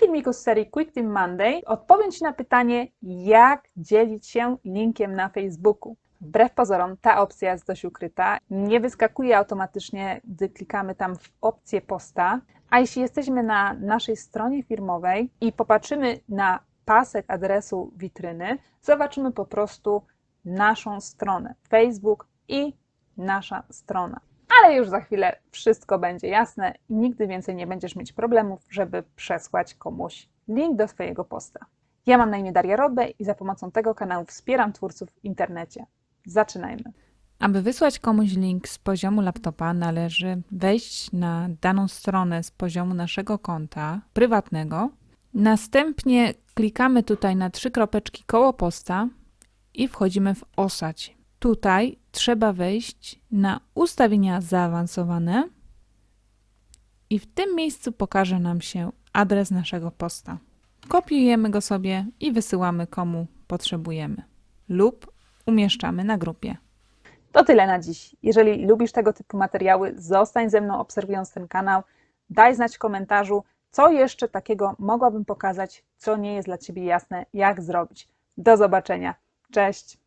filmiku z serii Quick Team Monday odpowiem Ci na pytanie, jak dzielić się linkiem na Facebooku. Wbrew pozorom ta opcja jest dość ukryta, nie wyskakuje automatycznie, gdy klikamy tam w opcję posta, a jeśli jesteśmy na naszej stronie firmowej i popatrzymy na pasek adresu witryny, zobaczymy po prostu naszą stronę Facebook i nasza strona. Ale już za chwilę wszystko będzie jasne i nigdy więcej nie będziesz mieć problemów, żeby przesłać komuś link do swojego posta. Ja mam na imię Daria Rodbe i za pomocą tego kanału wspieram twórców w internecie. Zaczynajmy. Aby wysłać komuś link z poziomu laptopa, należy wejść na daną stronę z poziomu naszego konta prywatnego. Następnie klikamy tutaj na trzy kropeczki koło posta i wchodzimy w osadź. Tutaj trzeba wejść na ustawienia zaawansowane i w tym miejscu pokaże nam się adres naszego posta. Kopiujemy go sobie i wysyłamy komu potrzebujemy lub umieszczamy na grupie. To tyle na dziś. Jeżeli lubisz tego typu materiały, zostań ze mną obserwując ten kanał. Daj znać w komentarzu, co jeszcze takiego mogłabym pokazać, co nie jest dla Ciebie jasne, jak zrobić. Do zobaczenia. Cześć!